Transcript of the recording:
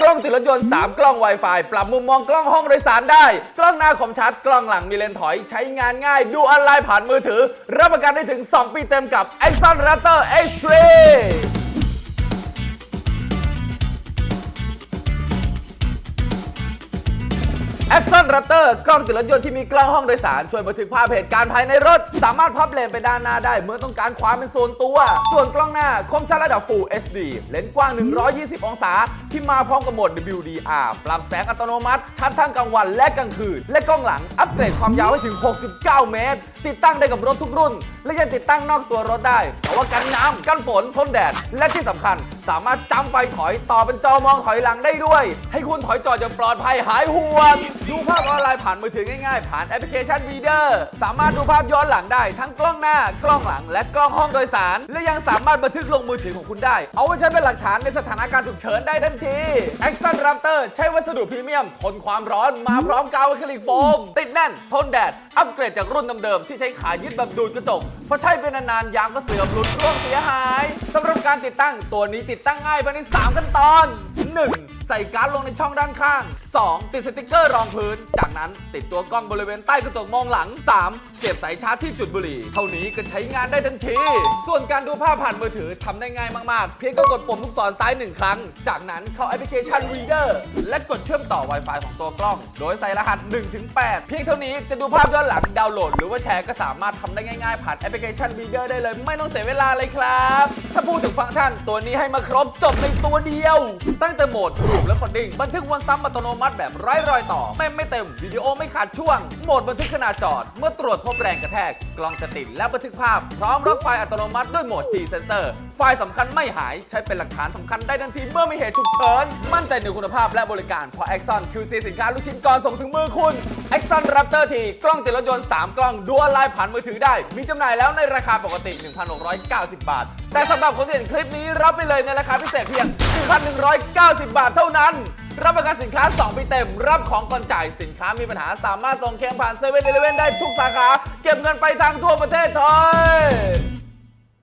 กล้องติดรถยนต์ 3 กล้อง Wi-Fi ปรับมุมมองกล้องห้องโดยสารได้ กล้องหน้าคมชัด กล้องหลังมีเลนส์ถอย ใช้งานง่าย ดูออนไลน์ผ่านมือถือ รับประกันได้ถึง 2 ปีเต็มกับ Exxon Raptor X3 แอ c ซ o n Raptor กล้องติดรถยนต์ที่มีกล้องห้องโดยสาร ช่วยบันทึกภาพเหตุการณ์ภายในรถ สามารถพับเลนไปด้านหน้าได้ เมื่อต้องการความเป็นส่วนตัว ส่วนกล้องหน้าคมชัดระดับ Full HD เลนส์กว้าง 120 องศา ที่มาพร้อมกับโหมด WDR ปรับแสงอัตโนมัติ ชัดทั้งกลางวันและกลางคืน และกล้องหลังอัปเกรดความยาวให้ถึง 69 เมตร ติดตั้งได้กับรถทุกรุ่น และยังติดตั้งนอกตัวรถได้เพราะว่ากันน้ำกันฝนทนแดดและที่สำคัญ สามารถจำไฟถอยต่อเป็นจอมองถอยหลังได้ด้วย ให้คุณถอยจอดอย่างปลอดภัยหายห่วงดูภาพออนไลน์ผ่านมือถือง่ายๆ ผ่านแอปพลิเคชัน Reader สามารถดูภาพย้อนหลังได้ทั้งกล้องหน้ากล้องหลัง และกล้องห้องโดยสาร และยังสามารถบันทึกลงมือถือของคุณได้ เอาไว้ใช้เป็นหลักฐานในสถานการณ์ฉุกเฉินได้ทันที Axon Raptor ใช้วัสดุพรีเมียม ทนความร้อนมาพร้อมกาวอะคริลิกโฟม ติดแน่น ทนแดด อัปเกรดจากรุ่นเดิมๆที่ใช้ขายึดแบบดูดกระจกเพราะใช้เป็นนานๆยางก็เสื่อมหลุดร่วงเสียหายสำหรับการติดตั้งตัวนี้ติดตั้งง่ายภายใน3ขั้นตอน 1. ใส่การ์ดลงในช่องด้านข้าง 2. ติดสติกเกอร์รองพื้น จากนั้นติดตัวกล้องบริเวณใต้กระจกมองหลัง 3. เสียบสายชาร์จที่จุดบุหรี่ เท่านี้ก็ใช้งานได้ทันที ส่วนการดูภาพผ่านมือถือทำได้ง่ายมากๆ เพียงก็กดปุ่มลูกศรซ้าย 1 ครั้ง จากนั้นเข้าแอปพลิเคชัน Reader และกดเชื่อมต่อ Wi-Fi ของตัวกล้อง โดยใส่รหัส 1-8 เพียงเท่านี้จะดูภาพย้อนหลังดาวน์โหลด หรือว่าแชร์ก็สามารถทำได้ง่ายๆ ผ่านแอปพลิเคชัน Reader ได้เลย ไม่ต้องเสียเวลาเลยครับ ถ้าพูดถึงฟังก์ชันตัวนี้ให้มาครบจบในตัวเดียว ตั้งแต่โหมดรูปและคอนดิ้งบันทึกวันซ้ำอัตโนมัติแบบไร้รอยต่อไม่ไม่เต็ม วิดีโอไม่ขาดช่วง โหมดบันทึกขณะจอด เมื่อตรวจพบแรงกระแทก กล้องจะติดและบันทึกภาพ พร้อมรับไฟล์อัตโนมัติด้วยโหมด G Sensor ไฟล์สำคัญไม่หาย ใช้เป็นหลักฐานสำคัญได้ทันทีเมื่อมีเหตุฉุกเฉิน มั่นใจในคุณภาพและบริการเพราะ Exxon QC สินค้าลูกชิ้นก่อนส่งถึงมือคุณ Exxon Raptor T กล้องติดรถยนต์ 3 กล้องดูออนไลน์ผ่านมือถือได้ มีจำหน่ายแล้วในราคาปกติ 1,690 บาทแต่สำหรับคนที่เห็นคลิปนี้รับไปเลยในราคาพิเศษเพียง 1,190 บาทเท่านั้น รับประกันสินค้า 2 ปีเต็ม รับของก่อนจ่ายสินค้ามีปัญหาสามารถส่งเคลมผ่านเซเว่นเดลิเวนได้ทุกสาขา เก็บเงินไปทางทั่วประเทศไทย